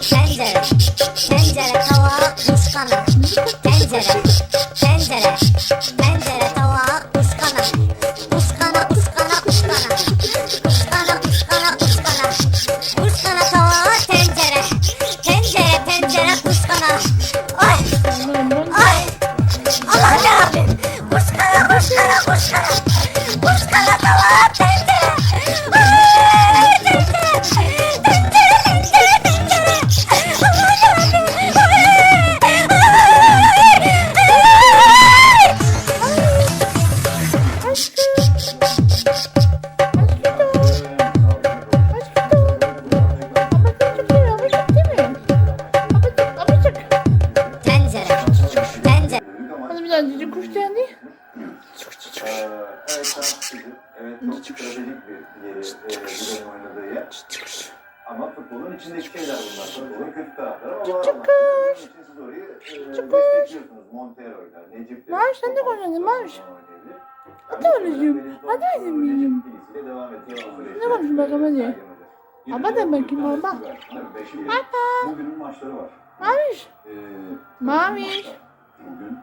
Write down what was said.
Tencere, tencere, kava, kuşkana. Tencere, tencere, وسخرة وسخرة وسخرة daha cici kuş geldi. Ee, evet, çok stratejik bir yeri e, benim oynadığı yer. Ama futbolun içindeki şeyler bunlar. Futbolun kötü tarafları ama var ama. Siz orayı e, destekliyorsunuz. Montero'yla, Necip de- Maviş, sen de Maviş. oynayabilir. Hadi anneciğim, hadi anneciğim benim. İkisiyle devam edecek o süreçte. Ne konuşuyorsun bakalım hadi. De de bakayım, beşi bir. Baba. Bugünün maçları var. Maviş. Ee, Maviş. Bugün